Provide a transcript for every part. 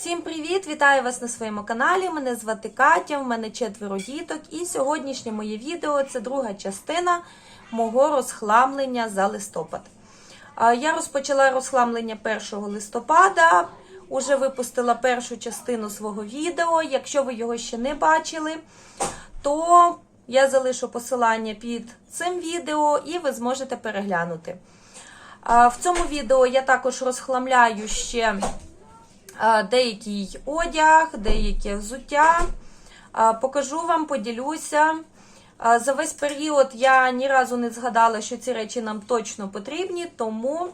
Всім привіт! Вітаю вас на своєму каналі. Мене звати Катя, в мене четверо діток. І сьогоднішнє моє відео це друга частина мого розхламлення за листопад. Я розпочала розхламлення 1 листопада, уже випустила першу частину свого відео. Якщо ви його ще не бачили, то я залишу посилання під цим відео і ви зможете переглянути. В цьому відео я також розхламляю ще деякий одяг, деяке взуття. Покажу вам, поділюся. За весь період я ні разу не згадала, що ці речі нам точно потрібні, тому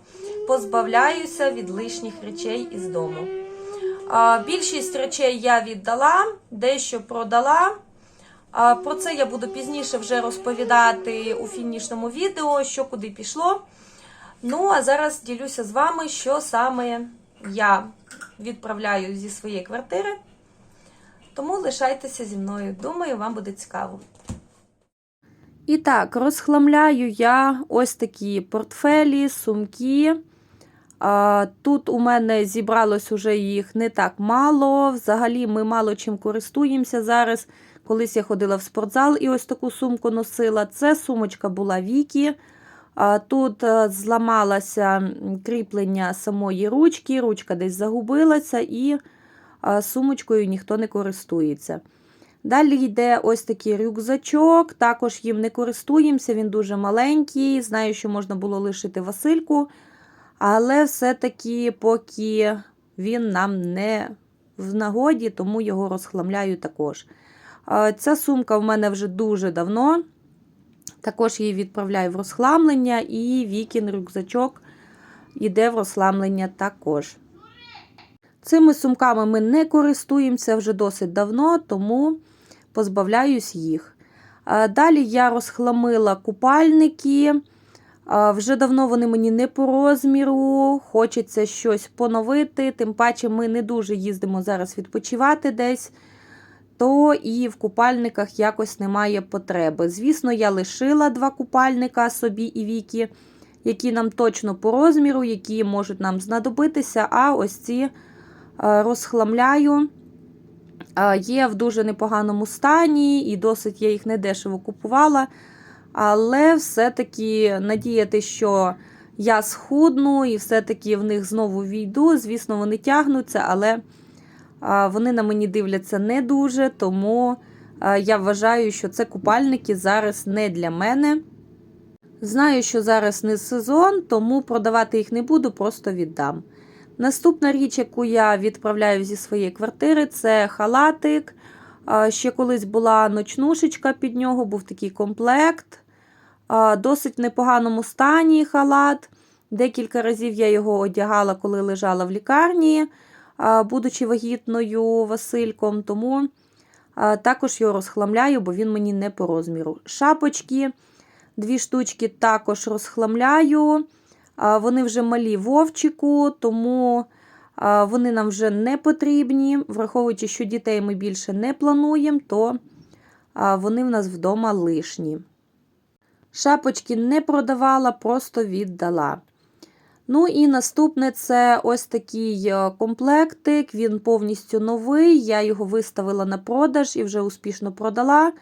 позбавляюся від лишніх речей із дому. Більшість речей я віддала, дещо продала. Про це я буду пізніше вже розповідати у фінішному відео, що куди пішло. Ну, а зараз ділюся з вами, що саме я відправляю зі своєї квартири. Тому лишайтеся зі мною. Думаю, вам буде цікаво. І так, розхламляю я ось такі портфелі, сумки. Тут у мене зібралось уже їх не так мало. Взагалі, ми мало чим користуємося зараз. Колись я ходила в спортзал і ось таку сумку носила. Це сумочка була Вікі. Тут е, зламалося кріплення самої ручки, ручка десь загубилася, і сумочкою ніхто не користується. Далі йде ось такий рюкзачок, також їм не користуємося, він дуже маленький. Знаю, що можна було лишити Васильку, але все-таки поки він нам не в нагоді, тому його розхламляю також. Ця сумка в мене вже дуже давно. Також її відправляю в розхламлення, і вікін рюкзачок йде в розхламлення також. Цими сумками ми не користуємося вже досить давно, тому позбавляюсь їх. Далі я розхламила купальники. Вже давно вони мені не по розміру, хочеться щось поновити, тим паче ми не дуже їздимо зараз відпочивати десь то і в купальниках якось немає потреби. Звісно, я лишила два купальника собі і Вікі, які нам точно по розміру, які можуть нам знадобитися, а ось ці розхламляю. Є в дуже непоганому стані, і досить я їх недешево купувала. Але все-таки надіяти, що я схудну і все-таки в них знову війду. Звісно, вони тягнуться, але. Вони на мені дивляться не дуже, тому я вважаю, що це купальники зараз не для мене. Знаю, що зараз не сезон, тому продавати їх не буду, просто віддам. Наступна річ, яку я відправляю зі своєї квартири, це халатик. Ще колись була ночнушечка під нього, був такий комплект. Досить непоганому стані халат. Декілька разів я його одягала, коли лежала в лікарні будучи вагітною Васильком, тому також його розхламляю, бо він мені не по розміру. Шапочки, дві штучки також розхламляю. Вони вже малі вовчику, тому вони нам вже не потрібні. Враховуючи, що дітей ми більше не плануємо, то вони в нас вдома лишні. Шапочки не продавала, просто віддала. Ну і наступне це ось такий е, комплектик, він повністю новий. Я його виставила на продаж і вже успішно продала.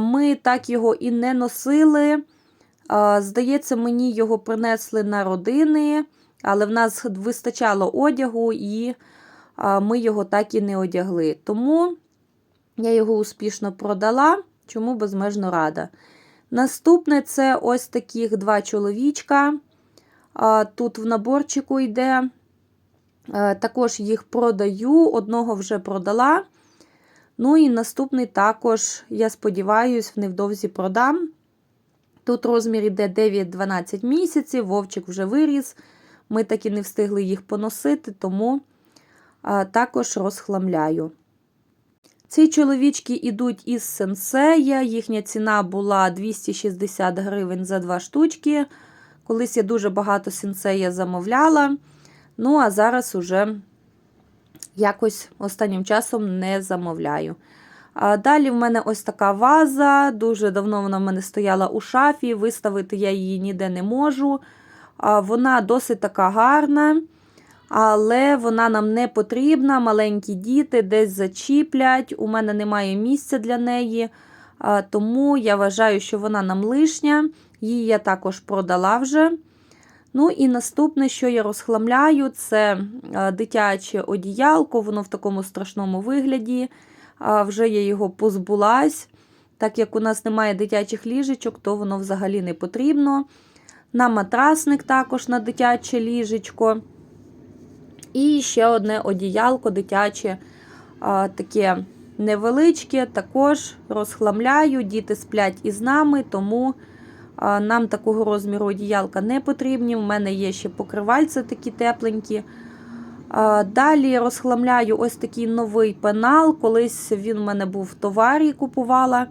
Ми так його і не носили. Здається, мені його принесли на родини, але в нас вистачало одягу, і ми його так і не одягли. Тому я його успішно продала, чому безмежно рада. Наступне це ось таких два чоловічка. Тут в наборчику йде. Також їх продаю, одного вже продала. Ну і наступний також, я сподіваюся, невдовзі продам. Тут розмір йде 9-12 місяців, вовчик вже виріс. Ми так і не встигли їх поносити, тому також розхламляю. Ці чоловічки йдуть із сенсея, їхня ціна була 260 гривень за два штучки. Колись я дуже багато сінсея замовляла. Ну, а зараз уже якось останнім часом не замовляю. А Далі в мене ось така ваза. Дуже давно вона в мене стояла у шафі, виставити я її ніде не можу. А Вона досить така гарна. Але вона нам не потрібна. Маленькі діти десь зачіплять. У мене немає місця для неї. Тому я вважаю, що вона нам лишня. Її я також продала вже. Ну і наступне, що я розхламляю, це дитяче одіялко, воно в такому страшному вигляді. Вже я його позбулась. Так як у нас немає дитячих ліжечок, то воно взагалі не потрібно. На матрасник також на дитяче ліжечко. І ще одне одіялко дитяче, таке невеличке, також розхламляю, діти сплять із нами, тому нам такого розміру одіялка не потрібні. У мене є ще покривальці такі тепленькі. Далі розхламляю ось такий новий пенал. Колись він у мене був в товарі, купувала,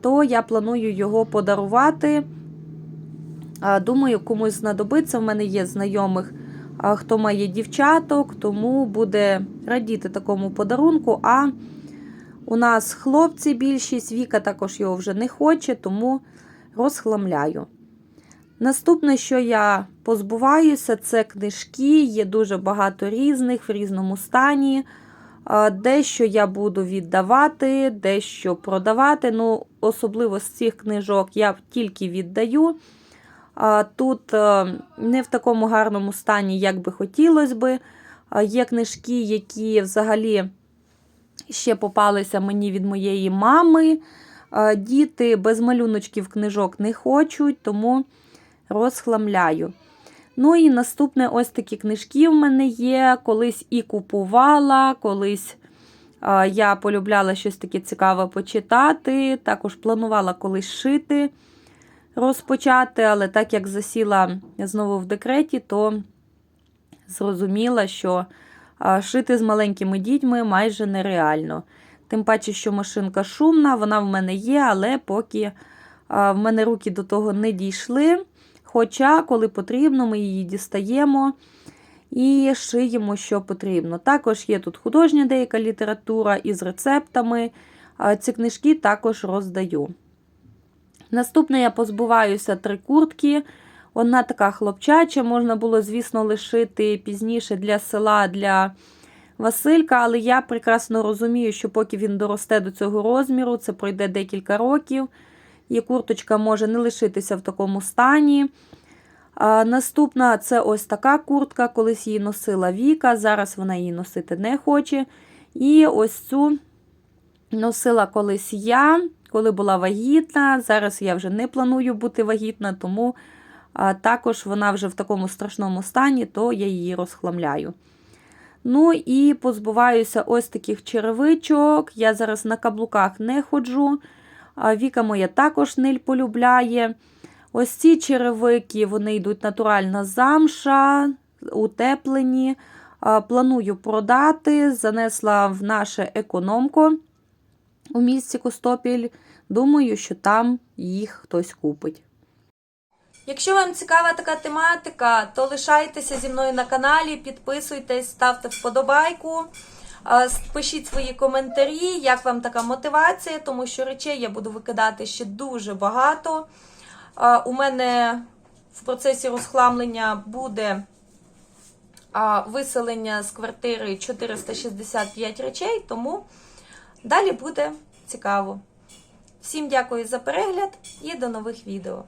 то я планую його подарувати. Думаю, комусь знадобиться. В мене є знайомих, хто має дівчаток, тому буде радіти такому подарунку. А у нас хлопці більшість, Віка також його вже не хоче, тому розхламляю. Наступне, що я позбуваюся, це книжки. Є дуже багато різних в різному стані. Дещо я буду віддавати, дещо продавати. Ну, Особливо з цих книжок я тільки віддаю. Тут е, не в такому гарному стані, як би хотілося би. Є книжки, які взагалі ще попалися мені від моєї мами. А, Діти без малюночків книжок не хочуть, тому розхламляю. Ну і наступне ось такі книжки в мене є. Колись і купувала, колись я полюбляла щось таке цікаве почитати. Також планувала колись шити, розпочати, але так як засіла знову в декреті, то зрозуміла, що шити з маленькими дітьми майже нереально. Тим паче, що машинка шумна, вона в мене є, але поки в мене руки до того не дійшли. Хоча, коли потрібно, ми її дістаємо і шиємо, що потрібно. Також є тут художня деяка література із рецептами. Ці книжки також роздаю. Наступне я позбуваюся три куртки. Одна така хлопчача, можна було, звісно, лишити пізніше для села, для Василька, але я прекрасно розумію, що поки він доросте до цього розміру, це пройде декілька років. І курточка може не лишитися в такому стані. А, Наступна це ось така куртка, колись її носила Віка, зараз вона її носити не хоче. І ось цю носила колись я, коли була вагітна. Зараз я вже не планую бути вагітна, тому також вона вже в такому страшному стані, то я її розхламляю. Ну і позбуваюся ось таких черевичок. Я зараз на каблуках не ходжу. Віка моя також ниль полюбляє. Ось ці черевики вони йдуть натуральна замша, утеплені. Планую продати, занесла в наше економко у місті Костопіль. Думаю, що там їх хтось купить. Якщо вам цікава така тематика, то лишайтеся зі мною на каналі, підписуйтесь, ставте вподобайку. Пишіть свої коментарі, як вам така мотивація, тому що речей я буду викидати ще дуже багато. У мене в процесі розхламлення буде виселення з квартири 465 речей, тому далі буде цікаво. Всім дякую за перегляд і до нових відео.